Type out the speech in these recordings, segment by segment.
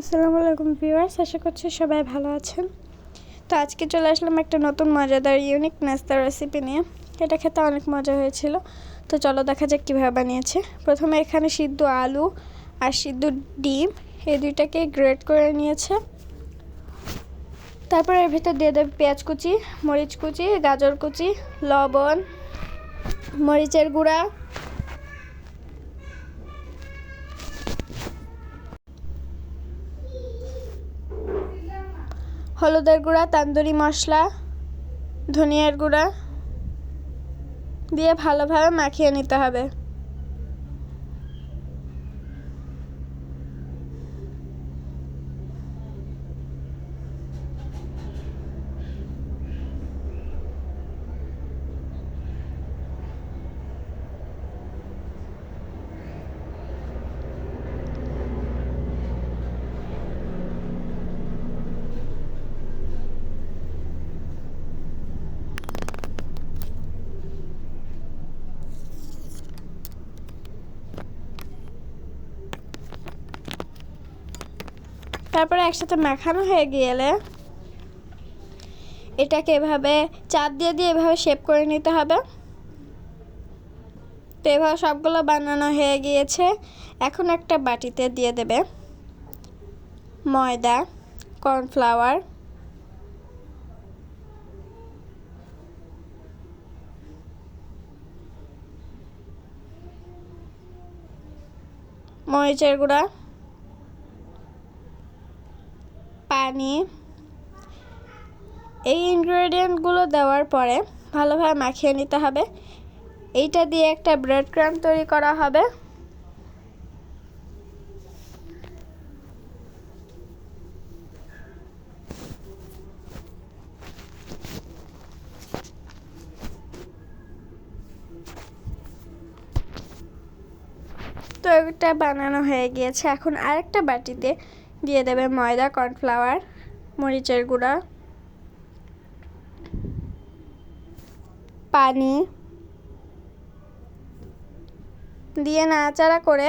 আসসালামু আলাইকুম ভিউয়ার্স, আশা করছি সবাই ভালো আছেন। তো আজকে চলে আসলাম একটা নতুন মজাদার ইউনিক নাস্তার রেসিপি নিয়ে। এটা খেতে অনেক মজা হয়েছিল। তো চলো দেখা যাক কীভাবে বানিয়েছে। প্রথমে এখানে সিদ্ধ আলু আর সিদ্ধ ডিম, এই দুইটাকে গ্রেট করে নিয়েছে। তারপর এর ভিতর দিয়ে দেবে পেঁয়াজ কুচি, মরিচ কুচি, গাজর কুচি, লবণ, মরিচের গুঁড়া হলুদের গুঁড়া তান্দুরি মশলা ধনিয়ার গুঁড়া দিয়ে ভালোভাবে মাখিয়ে নিতে হবে। তারপরে একসাথে মাখানো হয়ে গেলে এটাকে এভাবে চাপ দিয়ে দিয়ে এভাবে শেপ করে নিতে হবে। তো এভাবে সবগুলো বানানো হয়ে গিয়েছে। এখন একটা বাটিতে দিয়ে দেবে ময়দা, কর্নফ্লাওয়ার। মরিচের গুঁড়া। পানি এই ইনগ্রেডিয়েন্টগুলো দেওয়ার পরে ভালোভাবে মাখিয়ে নিতে হবে। এইটা দিয়ে একটা ব্রেড ক্রাম তৈরি করা হবে। তো এটা বানানো হয়ে গিয়েছে। এখন আরেকটা বাটিতে দিয়ে দেবে ময়দা, কর্নফ্লাওয়ার, মরিচের গুঁড়া, পানি দিয়ে নাড়াচাড়া করে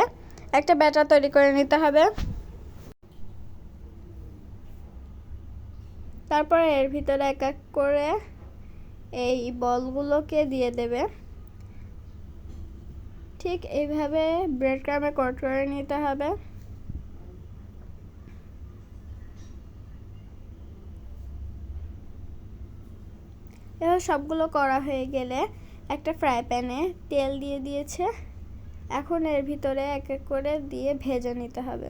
একটা ব্যাটার তৈরি করে নিতে হবে। তারপরে এর ভিতরে এক এক করে এই বলগুলোকে দিয়ে দেবে। ঠিক এইভাবে ব্রেড ক্রামে কট করে নিতে হবে। এবার সবগুলো করা হয়ে গেলে একটা ফ্রাই প্যানে তেল দিয়ে দিয়েছে। এখন এর ভিতরে এক এক করে দিয়ে ভেজে নিতে হবে।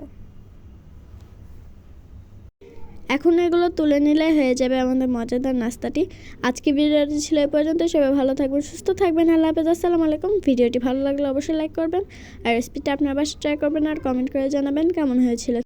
এখন এগুলো তুলে নিলে হয়ে যাবে আমাদের মজাদার নাস্তাটি। আজকে ভিডিওটি ছিল এই পর্যন্ত। সবাই ভালো থাকবেন, সুস্থ থাকবেন। আল্লাহ হাফেজ। আসসালামু আলাইকুম। ভিডিওটি ভালো লাগলে অবশ্যই লাইক করবেন। আর রেসিপিটা আপনার বাসায় ট্রাই করবেন আর কমেন্ট করে জানাবেন কেমন হয়েছিল।